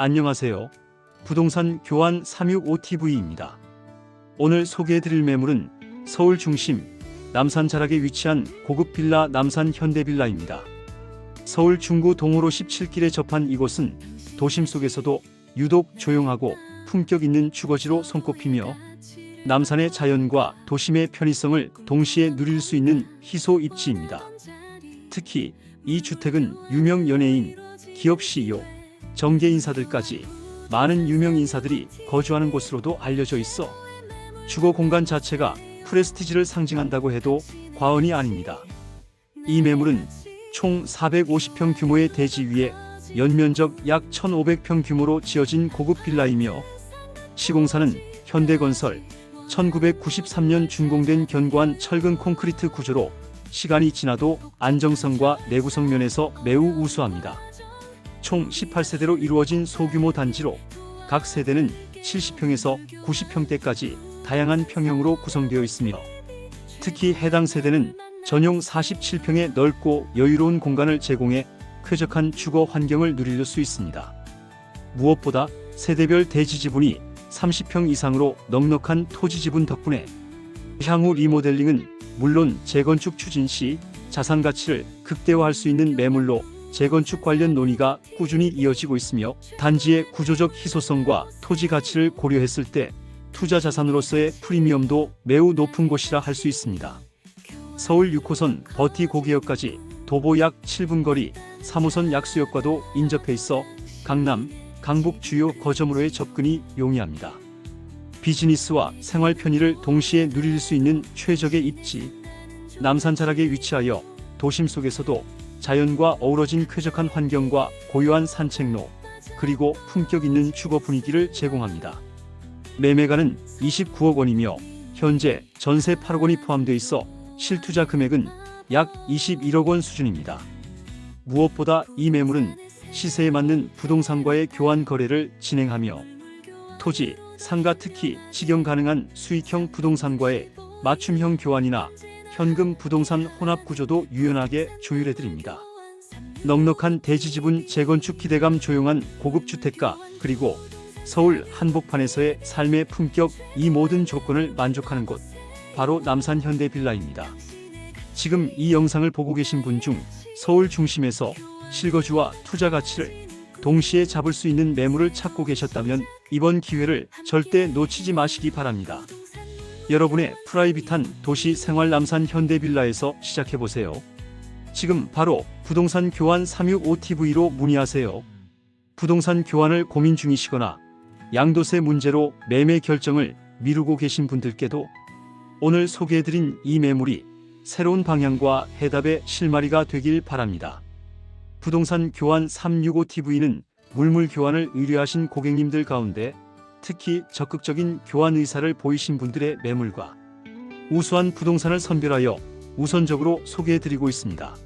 안녕하세요. 부동산 교환 365TV입니다. 오늘 소개해드릴 매물은 서울 중심 남산 자락에 위치한 고급 빌라 남산 현대빌라입니다. 서울 중구 동호로 17길에 접한 이곳은 도심 속에서도 유독 조용하고 품격 있는 주거지로 손꼽히며 남산의 자연과 도심의 편의성을 동시에 누릴 수 있는 희소 입지입니다. 특히 이 주택은 유명 연예인, 기업 CEO, 정계 인사들까지 많은 유명 인사들이 거주하는 곳으로도 알려져 있어 주거 공간 자체가 프레스티지를 상징한다고 해도 과언이 아닙니다. 이 매물은 총 450평 규모의 대지 위에 연면적 약 1,500평 규모로 지어진 고급 빌라이며 시공사는 현대건설 1993년 준공된 견고한 철근 콘크리트 구조로 시간이 지나도 안정성과 내구성 면에서 매우 우수합니다. 총 18세대로 이루어진 소규모 단지로 각 세대는 70평에서 90평대까지 다양한 평형으로 구성되어 있으며 특히 해당 세대는 전용 47평의 넓고 여유로운 공간을 제공해 쾌적한 주거 환경을 누릴 수 있습니다. 무엇보다 세대별 대지 지분이 30평 이상으로 넉넉한 토지 지분 덕분에 향후 리모델링은 물론 재건축 추진 시 자산 가치를 극대화할 수 있는 매물로 재건축 관련 논의가 꾸준히 이어지고 있으며 단지의 구조적 희소성과 토지 가치를 고려했을 때 투자 자산으로서의 프리미엄도 매우 높은 곳이라 할 수 있습니다. 서울 6호선 버티 고개역까지 도보 약 7분 거리 3호선 약수역과도 인접해 있어 강남, 강북 주요 거점으로의 접근이 용이합니다. 비즈니스와 생활 편의를 동시에 누릴 수 있는 최적의 입지. 남산 자락에 위치하여 도심 속에서도 자연과 어우러진 쾌적한 환경과 고요한 산책로, 그리고 품격 있는 주거 분위기를 제공합니다. 매매가는 29억 원이며 현재 전세 8억 원이 포함되어 있어 실투자 금액은 약 21억 원 수준입니다. 무엇보다 이 매물은 시세에 맞는 부동산과의 교환 거래를 진행하며 토지, 상가 특히 직영 가능한 수익형 부동산과의 맞춤형 교환이나 현금 부동산 혼합 구조도 유연하게 조율해 드립니다. 넉넉한 대지 지분 재건축 기대감 조용한 고급 주택가 그리고 서울 한복판에서의 삶의 품격 이 모든 조건을 만족하는 곳 바로 남산 현대 빌라입니다. 지금 이 영상을 보고 계신 분 중 서울 중심에서 실거주와 투자 가치를 동시에 잡을 수 있는 매물을 찾고 계셨다면 이번 기회를 절대 놓치지 마시기 바랍니다. 여러분의 프라이빗한 도시 생활 남산 현대 빌라에서 시작해 보세요. 지금 바로 부동산 교환 365TV로 문의하세요. 부동산 교환을 고민 중이시거나 양도세 문제로 매매 결정을 미루고 계신 분들께도 오늘 소개해드린 이 매물이 새로운 방향과 해답의 실마리가 되길 바랍니다. 부동산 교환 365TV는 물물 교환을 의뢰하신 고객님들 가운데 특히 적극적인 교환 의사를 보이신 분들의 매물과 우수한 부동산을 선별하여 우선적으로 소개해드리고 있습니다.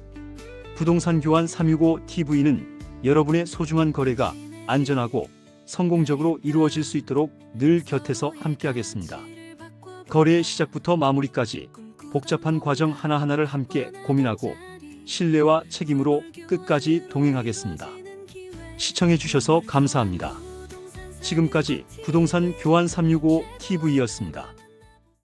부동산 교환 365TV는 여러분의 소중한 거래가 안전하고 성공적으로 이루어질 수 있도록 늘 곁에서 함께하겠습니다. 거래의 시작부터 마무리까지 복잡한 과정 하나하나를 함께 고민하고 신뢰와 책임으로 끝까지 동행하겠습니다. 시청해주셔서 감사합니다. 지금까지 부동산 교환 365TV였습니다.